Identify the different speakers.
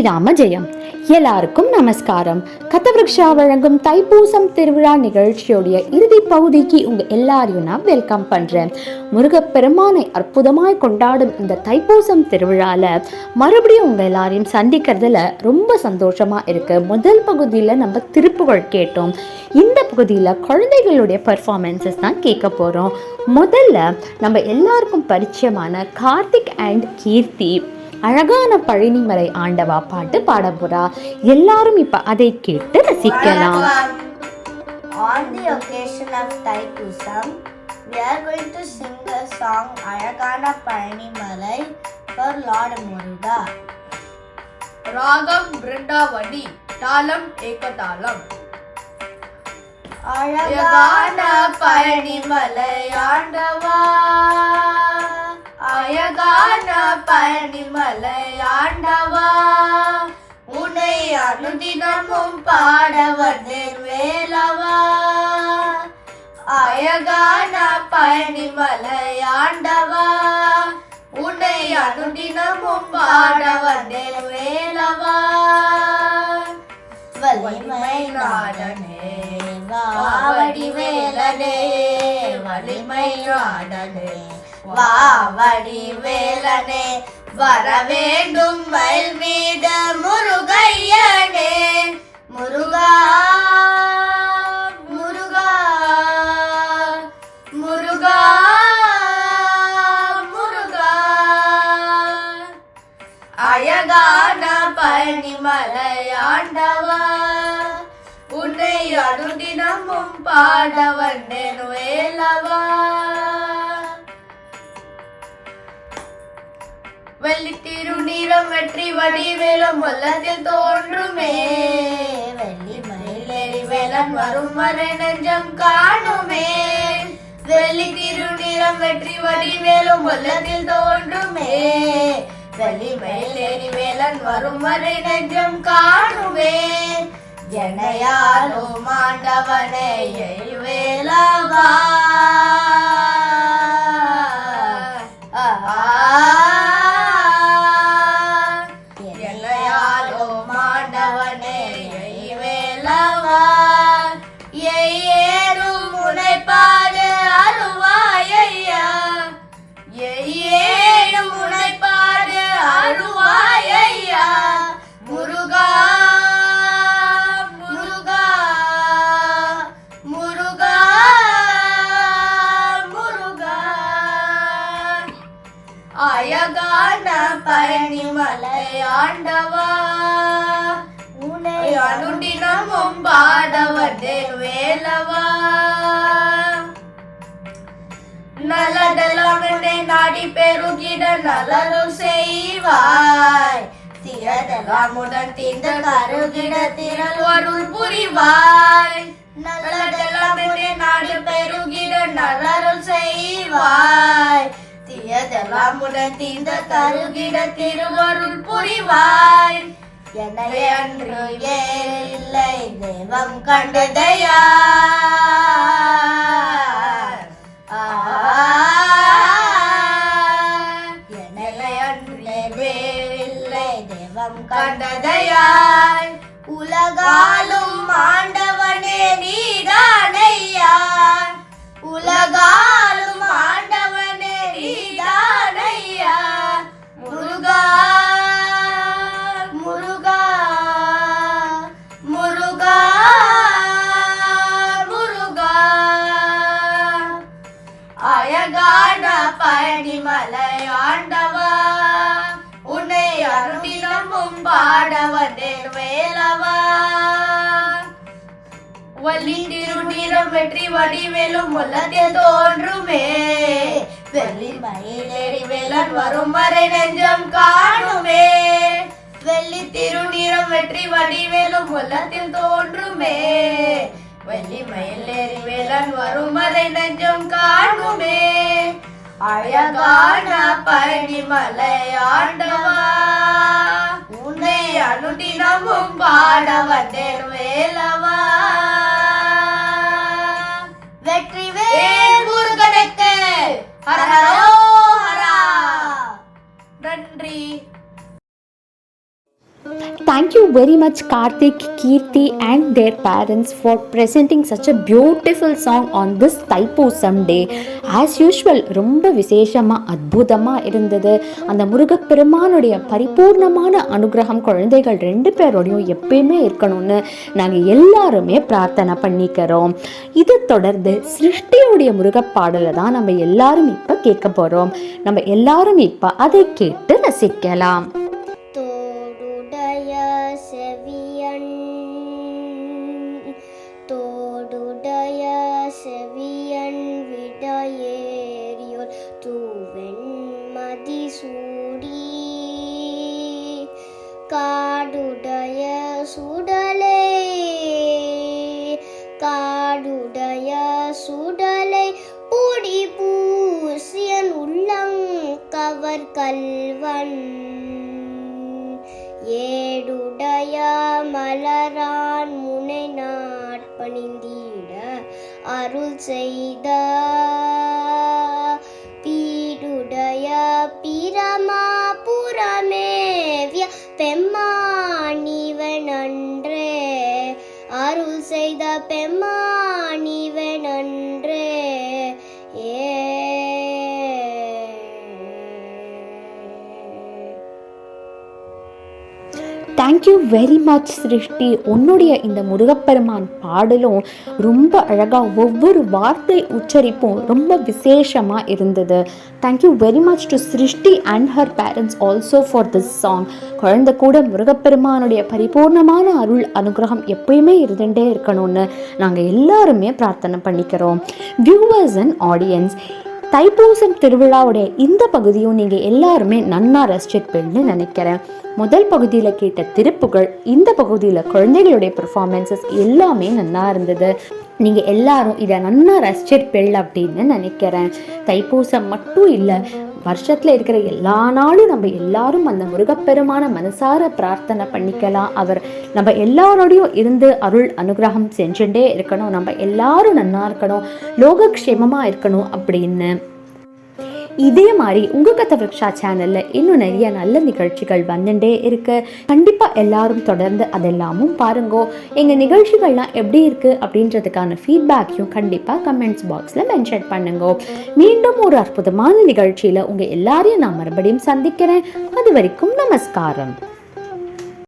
Speaker 1: ஸ்ரீராம ஜெயம் எல்லாருக்கும் நமஸ்காரம். கதவிருக்ஷா வழங்கும் தைப்பூசம் திருவிழா நிகழ்ச்சியுடைய இறுதி பகுதிக்கு உங்க எல்லாரையும் நான் வெல்கம் பண்றேன். முருகப்பெருமானை அற்புதமாய் கொண்டாடும் இந்த தைப்பூசம் திருவிழால மறுபடியும் உங்க எல்லாரையும் சந்திக்கிறதுல ரொம்ப சந்தோஷமா இருக்கு. முதல் பகுதியில நம்ம திருப்புகழ் கேட்டோம். இந்த பகுதியில் குழந்தைகளுடைய பர்ஃபார்மன்ஸஸ் தான் கேட்க போகிறோம் முதல்ல நம்ம எல்லாருக்கும் பரிச்சயமான கார்த்திக் அண்ட் கீர்த்தி அழகான பழனிமலை ஆண்டவா பாட்டு பாட போறா எல்லாரும் இப்ப அதை கேட்டு ரசிக்கலாம்
Speaker 2: On the occasion of Thaipusam, we are going to sing the song Alagana Palani Malai for Lord Muruga.
Speaker 3: Ragam Brindavani, Talam Ekatalam.
Speaker 2: அழகான பழனிமலை ஆண்டவா நாயகான பழனிமலை உன்னை அனுதினமும் பாட வேலவா அழகான பழனிமலை உன்னை அனுதினமும் பாட வேலவா வலிமை நாடனே வாவடி வேலனே வலிமை நாடனே. வா வடி வேலனே வர வேண்டும் வயல் மீது முருகையனே. முருகா முருகா முருகா முருகா. அழகான பழனிமலை ஆண்டவா உன்னை அனுதினமும் பாட வந்தேன் வேலவா வெள்ளி நிறம் வெற்றி வடிவேலம் உள்ளத்தில் தோன்றுமே. வெள்ளி மயிலேறி வேலம் வரும் வரை நெஞ்சம் காணுமே. வெள்ளி திருநீரம் வெற்றி வடிவேலும் உள்ளத்தில் தோன்றுமே. வெள்ளி மயிலேறி வேலன் வரும் வரை நெஞ்சம் காணுமே. ஜனையாலோ மாண்டவனே எய் அழகான பழனிமலை ஆண்டவா உன்னை அனுதினமும் பாடவதே வேலவா. நல்லதெல்லாம் என்னை நாடி பெருகிட நல்லருள் செய்வாய். தீரதெல்லாம் தீர்ந்த கருகிட அருள் புரிவாய். நல்லதெல்லாம் என்னை நாடி பெருகிட நல்லருள் செய்வாய். தீயதெல்லாம் உடன் தீர்ந்த கருகிட திருவருள் புரிவாய். என்னை அன்று இல்லை? தெய்வம் கண்டதையா பழனிமலை ஆண்டவா உன்னை அருளினமும் பாடவதே வேலவா வள்ளி திருநீரம் வெற்றி வடிவேலும் உள்ளத்தில் தோன்றுமே. வெள்ளி மயிலேறி வேலன் வரும் வரை நெஞ்சம் காணுமே. வெள்ளி திருநீரம் வெற்றி வடிவேலும் உள்ளத்தில் தோன்றுமே. வெள்ளி மயிலேறி வேலன் வரும் வரை நெஞ்சம் காணுமே. அழகான பழனிமலை ஆண்டவா உன்னை அனுதினமும் பாட வந்தே
Speaker 1: very much Karthik Keerthi and their parents for presenting such a beautiful song on this Thaipusam day as usual ரொம்ப விசேஷமாக அற்புதமாக இருந்தது. அந்த முருகப்பெருமானுடைய பரிபூர்ணமான அனுகிரகம் குழந்தைகள் ரெண்டு பேரோடையும் எப்பயுமே இருக்கணும்னு நாங்கள் எல்லாருமே பிரார்த்தனை பண்ணிக்கிறோம். இது தொடர்ந்து சிருஷ்டியுடைய முருகப்பாடலை தான் நம்ம எல்லாரும் இப்போ கேட்க போகிறோம் நம்ம எல்லாரும் இப்போ அதை கேட்டு ரசிக்கலாம்.
Speaker 2: செவியன் விடையேறியோர் தூவெண்மதி சூடி காடுடைய சுடலை காடுடைய சுடலை பொடி பூசியன் உள்ளங் கவர் கல்வன். ஏடுடைய மலரான் முனை நாட்பணிந்தீட அருள் செய்த. பீடுடைய பிரமா புறமேவிய பெம்மானிவனன்றே அருள் செய்த பெம்மா
Speaker 1: தேங்க்யூ வெரி மச் சிருஷ்டி உன்னுடைய இந்த முருகப்பெருமான் பாடலும் ரொம்ப அழகாக ஒவ்வொரு வார்த்தை உச்சரிப்பும் ரொம்ப விசேஷமாக இருந்தது. Thank you very much to Srishti and her parents also for this song குழந்தை கூட முருகப்பெருமானுடைய பரிபூர்ணமான அருள் அனுகிரகம் எப்பயுமே இருந்துகிட்டே இருக்கணும்னு நாங்கள் எல்லாருமே பிரார்த்தனை பண்ணிக்கிறோம். வியூவர்ஸ் அண்ட் ஆடியன்ஸ் தைப்பூசம் திருவிழாவுடைய இந்த பகுதியும் நீங்கள் எல்லாருமே நன்னா ரசிச்சிருப்பீங்கன்னு நினைக்கிறேன். முதல் பகுதியில் கேட்ட திருப்புகள் இந்த பகுதியில் குழந்தைகளுடைய பெர்ஃபார்மன்ஸஸ் எல்லாமே நன்னா இருந்தது. நீங்கள் எல்லாரும் இதை நல்லா ரசிச்சிருப்பீள் அப்படின்னு நினைக்கிறேன். தைப்பூசம் மட்டும் இல்லை வருஷத்தில் இருக்கிற எல்லா நாளும் நம்ம எல்லாரும் அந்த முருகப்பெருமான மனசார பிரார்த்தனை பண்ணிக்கலாம். அவர் நம்ம எல்லாரோடையும் இருந்து அருள் அனுகிரகம் செஞ்சுட்டே இருக்கணும். நம்ம எல்லாரும் நல்லா இருக்கணும் லோகக்ஷேமமாக இருக்கணும் அப்படின்னு. இதே மாதிரி உங்கள் கதை விக்ஷா சேனலில் இன்னும் நிறைய நல்ல நிகழ்ச்சிகள் வந்துட்டே இருக்கு. கண்டிப்பாக எல்லாரும் தொடர்ந்து அதெல்லாமும் பாருங்கோ. எங்கள் நிகழ்ச்சிகள்லாம் எப்படி இருக்குது அப்படின்றதுக்கான ஃபீட்பேக்கையும் கண்டிப்பாக கமெண்ட்ஸ் பாக்ஸில் மென்ஷன் பண்ணுங்க. மீண்டும் ஒரு அற்புதமான நிகழ்ச்சியில் உங்கள் எல்லாரையும் நான் மறுபடியும் சந்திக்கிறேன். அது வரைக்கும் நமஸ்காரம்.